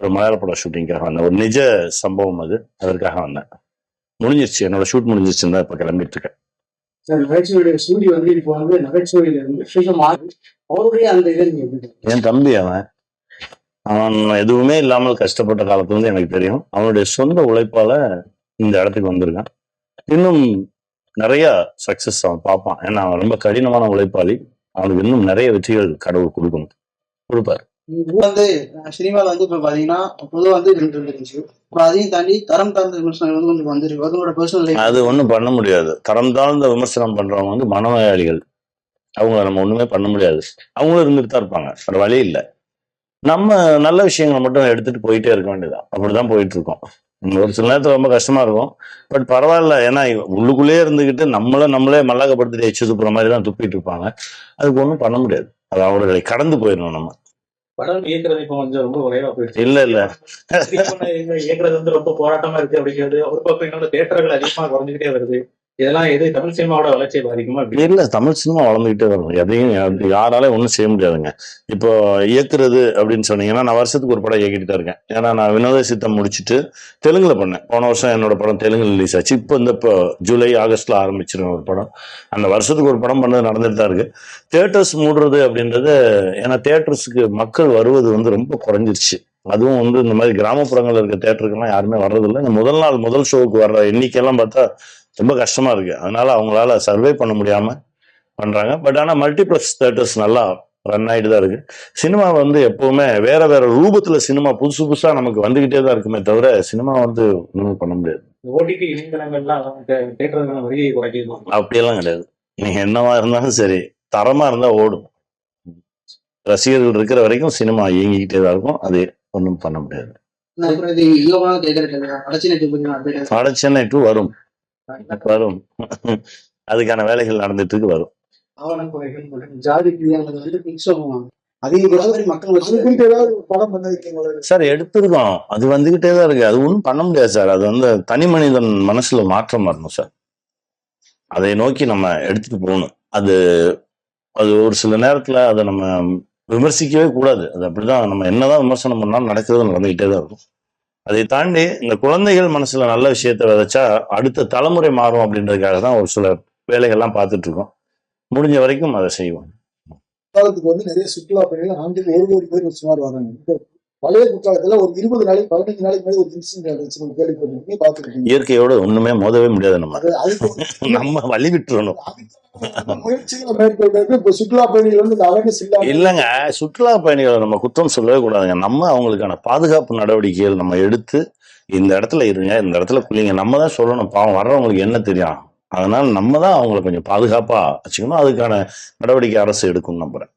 ஒரு மலையாள பட ஷூட்டிங்காக வந்தேன். ஒரு நிஜ சம்பவம் அது. அதற்காக வந்தேன். முடிஞ்சிருச்சு. என்னோட ஷூட் முடிஞ்சிருச்சுன்னு தான் இப்போ கிளம்பிட்டு இருக்கேன்? என் தம்பி அவன். அவன் எதுவுமே இல்லாமல் கஷ்டப்பட்ட காலத்துல இருந்து எனக்கு தெரியும். அவனுடைய சொந்த உழைப்பால இந்த இடத்துக்கு வந்திருக்கான். இன்னும் நிறைய சக்சஸ் அவன் பார்ப்பான். ஏன்னா அவன் ரொம்ப கடினமான உழைப்பாளி. அவனுக்கு இன்னும் நிறைய வெற்றிகள் கடவுள் கொடுக்கணும். கொடுப்பார். வந்து சினிமால வந்து இப்ப பாத்தீங்கன்னா பொதுவா வந்து ரெண்டு இருந்துச்சு. இப்போ அதையும் தாண்டி தரம் தாழ்ந்த விமர்சனங்கள் வந்து கொஞ்சம் வந்துருக்கு. அதனோட பர்சனல் லைஃப் அது ஒண்ணும் பண்ண முடியாது. தரம் தாழ்ந்த விமர்சனம் பண்றவங்க வந்து மனநோயாளிகள். அவங்கள நம்ம ஒண்ணுமே பண்ண முடியாது. அவங்களும் இருந்துட்டு தான் இருப்பாங்க. வேற வழி இல்லை. நம்ம நல்ல விஷயங்களை மட்டும் எடுத்துட்டு போயிட்டே இருக்க வேண்டியதான் அப்படிதான் போயிட்டு இருக்கோம் ஒரு சில நேரத்தில் ரொம்ப கஷ்டமா இருக்கும். பட் பரவாயில்ல. ஏன்னா உள்ளுக்குள்ளேயே இருந்துகிட்டு நம்மள நம்மளே மல்லாக்கப்படுத்திட்டு எச்சு துப்புற மாதிரி தான் துப்பிட்டு இருப்பாங்க. அதுக்கு ஒண்ணும் பண்ண முடியாது. அது அவர்களை கடந்து போயிடணும் நம்ம. படம் இயக்குறது இப்போ கொஞ்சம் ரொம்ப குறைவா போயிடுச்சு. இல்ல இல்ல. இயக்குறது வந்து ரொம்ப போராட்டமா இருக்கு அப்படிங்கிறது ஒரு பக்கம் இன்னொரு தேட்டர்கள் அதிகமா குறைஞ்சிக்கிட்டே வருது. இதெல்லாம் எது தமிழ் சினிமாவோட வளர்ச்சியை பாதிக்குமா இல்லை இல்ல தமிழ் சினிமா வளர்ந்துகிட்டே வரும் எதையும் யா- யாராலையும் ஒன்றும் செய்ய முடியாதுங்க. இப்போ இயக்குறது அப்படின்னு சொன்னீங்கன்னா நான் வருஷத்துக்கு ஒரு படம் இயக்கிட்டு தான் இருக்கேன். ஏன்னா நான் வினோத சித்தம் முடிச்சுட்டு தெலுங்குல பண்ணேன். போன வருஷம் என்னோட படம் தெலுங்கு ரிலீஸ் ஆச்சு. இப்போ இந்த இப்போ ஜூலை ஆகஸ்ட்ல ஆரம்பிச்சிருவேன் ஒரு படம். அந்த வருஷத்துக்கு ஒரு படம் பண்ணது நடந்துட்டு தான் இருக்கு. தேட்டர்ஸ் மூடுறது அப்படின்றது ஏன்னா தேட்டர்ஸுக்கு மக்கள் வருவது வந்து ரொம்ப குறைஞ்சிருச்சு. அதுவும் வந்து இந்த மாதிரி கிராமப்புறங்கள்ல இருக்க தேட்டருக்கெல்லாம் யாருமே வர்றதில்லை. இந்த முதல் நாள் முதல் ஷோவுக்கு வர்ற எண்ணிக்கையெல்லாம் பார்த்தா ரொம்ப கஷ்டமா இருக்கு. அதனால அவங்களால சர்வே பண்ண முடியாம பண்றாங்க. பட் ஆனா மல்டிப்ளெக்ஸ் தேட்டர்ஸ் நல்லா ரன் ஆயிட்டு தான் இருக்கு. சினிமா வந்து எப்பவுமே வேற வேற ரூபத்துல சினிமா புதுசு புதுசா நமக்கு வந்துகிட்டே தான் இருக்குமே தவிர சினிமா வந்து ஒன்றும் பண்ண முடியாது. ஓடிடி இணையதளங்கள்லாம் தேட்டர்கள் வருகையை குறைக்குது அப்படியெல்லாம் கிடையாது. நீங்க என்னவா இருந்தாலும் சரி தரமா இருந்தா ஓடும். ரசிகர்கள் இருக்கிற வரைக்கும் சினிமா இயங்கிக்கிட்டே தான் இருக்கும். அது ஒன்றும் பண்ண முடியாது. அப்புறம் இது யோகா கேட்கறது அடைச்சி நெட்டு கொஞ்சம் update வட சென்னை டு வரும். வரும். அதுக்கான வேலைகள் நடந்துட்டு இருக்கு வரும் ஜாதி சார் எடுத்திருக்கோம். அது வந்துகிட்டே தான் இருக்கு. அது ஒன்றும் பண்ண முடியாது சார். அது வந்து தனி மனிதன் மனசுல மாற்றம் வரணும் சார். அதை நோக்கி நம்ம எடுத்துட்டு போகணும். அது அது ஒரு சில நேரத்துல அதை நம்ம விமர்சிக்கவே கூடாது. அது அப்படிதான். நம்ம என்னதான் விமர்சனம் பண்ணாலும் நடக்கிறது நடந்துகிட்டே தான் இருக்கும். அதை தாண்டி இந்த குழந்தைகள் மனசுல நல்ல விஷயத்தை விதைச்சா அடுத்த தலைமுறை மாறும் அப்படின்றதுக்காக தான் ஒரு சில வேலைகள்லாம் பார்த்துட்டு இருக்கோம் முடிஞ்ச வரைக்கும் அதை செய்வோம். காலத்துக்கு வந்து நிறைய சுற்றுலா பயணிகள் ஆண்டுக்கு ஒரு கோடி பேர் சுமார் வராங்க. பழைய குற்றாலத்துல ஒரு இருபது நாளைக்கு பதினஞ்சு நாளைக்கு மேலே ஒரு இன்சிடென்ட் நடந்துச்சு. நீங்க கேள்விப்பட்டிருக்கீங்க பார்த்துருக்கீங்க. இயற்கையோட ஒண்ணுமே மோதவே முடியாது நம்ம. நம்ம வழி விட்டுறணும். முயற்சிகளை மேற்கொள்றது இப்போ சுற்றுலா பயணிகள் வந்து அவேர்னஸ் இல்லாம இல்லைங்க சுற்றுலா பயணிகளை நம்ம குற்றம் சொல்லவே கூடாதுங்க. நம்ம அவங்களுக்கான பாதுகாப்பு நடவடிக்கைகள் நம்ம எடுத்து இந்த இடத்துல இருங்க இந்த இடத்துல குளிங்க. நம்ம தான் சொல்லணும் பாவம் வர்றவங்களுக்கு என்ன தெரியும்? அதனால நம்ம தான் அவங்களை கொஞ்சம் பாதுகாப்பா வச்சுக்கணும். அதுக்கான நடவடிக்கை அரசு எடுக்கும் நம்புறேன்.